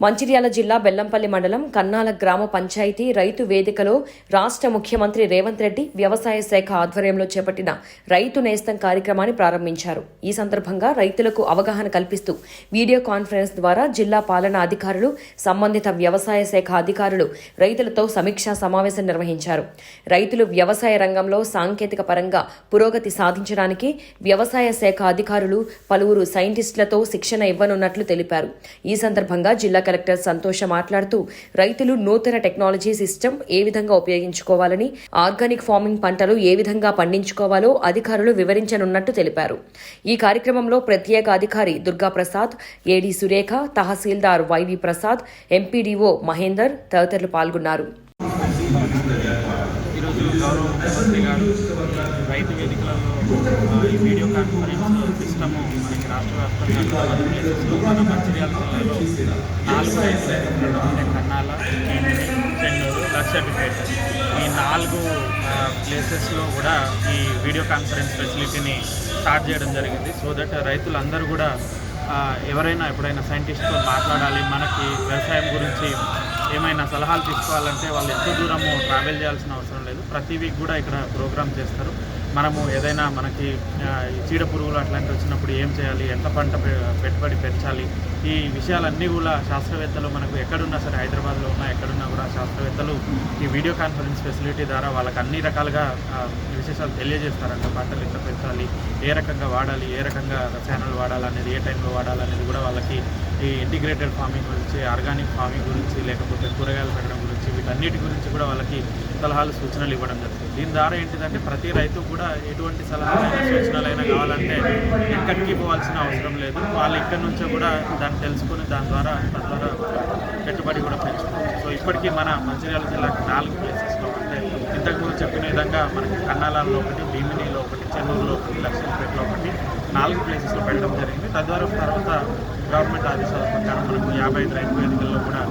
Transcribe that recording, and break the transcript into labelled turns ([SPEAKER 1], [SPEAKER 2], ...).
[SPEAKER 1] మంచిర్యాల జిల్లా బెల్లంపల్లి మండలం కన్నాల గ్రామ పంచాయతీ రైతు వేదికలో రాష్ట్ర ముఖ్యమంత్రి రేవంత్ రెడ్డి వ్యవసాయ శాఖ ఆధ్వర్యంలో చేపట్టిన రైతు నేస్తం కార్యక్రమాన్ని ప్రారంభించారు. ఈ సందర్భంగా రైతులకు అవగాహన కల్పిస్తూ వీడియో కాన్ఫరెన్స్ ద్వారా జిల్లా పాలనా అధికారులు సంబంధిత వ్యవసాయ శాఖ అధికారులు రైతులతో సమీక్షా సమావేశం నిర్వహించారు. రైతులు వ్యవసాయ రంగంలో సాంకేతిక పరంగా పురోగతి సాధించడానికి వ్యవసాయ శాఖ అధికారులు పలువురు సైంటిస్టులతో శిక్షణ ఇవ్వనున్నట్లు తెలిపారు. ఈ సందర్భంగా జిల్లా కలెక్టర్ సంతోష మాట్లాడుతూ రైతులు నూతన టెక్నాలజీ సిస్టమ్ ఏ విధంగా ఉపయోగించుకోవాలని ఆర్గానిక్ ఫార్మింగ్ పంటలు ఏ విధంగా పండించుకోవాలో అధికారులు వివరించనున్నట్టు తెలిపారు. ఈ కార్యక్రమంలో ప్రత్యేక అధికారి దుర్గా ప్రసాద్ ఏడీ సురేఖ తహసీల్దార్ వైవి ప్రసాద్ ఎంపీడీఓ మహేందర్ తదితరులు పాల్గొన్నారు.
[SPEAKER 2] ముఖ్యమంత్రి గారు రైతు వేదికలలో ఈ వీడియో కాన్ఫరెన్స్ సిస్టము మనకి రాష్ట్ర వ్యాప్తంగా మన మంచిర్యాల జిల్లాలో నాలుగు రైతు అంటే కన్నాల చెన్నూరు లక్షపేట ఈ నాలుగు ప్లేసెస్లో కూడా ఈ వీడియో కాన్ఫరెన్స్ ఫెసిలిటీని స్టార్ట్ చేయడం జరిగింది. సో దట్ రైతులందరూ కూడా ఎవరైనా ఎప్పుడైనా సైంటిస్ట్తో మాట్లాడాలి మనకి వ్యవసాయం గురించి ఏమైనా సలహాలు తీసుకోవాలంటే వాళ్ళు ఎంతో దూరము ట్రావెల్ చేయాల్సిన అవసరం ప్రతి వీక్ కూడా ఇక్కడ ప్రోగ్రామ్ చేస్తారు. మనము ఏదైనా మనకి చీడ పురుగులు అట్లాంటివి వచ్చినప్పుడు ఏం చేయాలి? ఎంత పంట పెట్టుబడి పెంచాలి? ఈ విషయాలన్నీ కూడా శాస్త్రవేత్తలు మనకు ఎక్కడున్నా సరే హైదరాబాద్లో ఉన్నా ఎక్కడున్నా కూడా శాస్త్రవేత్తలు ఈ వీడియో కాన్ఫరెన్స్ ఫెసిలిటీ ద్వారా వాళ్ళకి అన్ని రకాలుగా విశేషాలు తెలియజేస్తారంట. పంటలు ఎంత పెంచాలి? ఏ రకంగా వాడాలి? ఏ రకంగా రసాయనాలు వాడాలనేది? ఏ టైంలో వాడాలనేది కూడా వాళ్ళకి ఈ ఇంటిగ్రేటెడ్ ఫార్మింగ్ గురించి ఆర్గానిక్ ఫార్మింగ్ గురించి లేకపోతే అన్నిటి గురించి కూడా వాళ్ళకి సలహాలు సూచనలు ఇవ్వడం జరుగుతుంది. దీని ద్వారా ఏంటిదంటే ప్రతి రైతు కూడా ఎటువంటి సలహాలైనా సూచనలైనా కావాలంటే ఎక్కడికి పోవాల్సిన అవసరం లేదు. వాళ్ళు ఇక్కడి నుంచే కూడా దాన్ని తెలుసుకొని దాని ద్వారా తద్వారా పెట్టుబడి కూడా పెంచుకోవచ్చు. సో ఇప్పటికీ మన మంచిర్యాల జిల్లాకి నాలుగు ప్లేసెస్లో అంటే ఇంతకుముందు చెప్పిన విధంగా మనకి కన్నాలలో ఒకటి భీమినిలో ఒకటి చెన్నూరులో ఒకటి లక్ష్మీపేటలో ఒకటి నాలుగు ప్లేసెస్లో పెట్టడం జరిగింది. తద్వారా తర్వాత గవర్నమెంట్ ఆదేశాల ప్రకారం మనకు యాభై ఐదు రైతు వేదికల్లో కూడా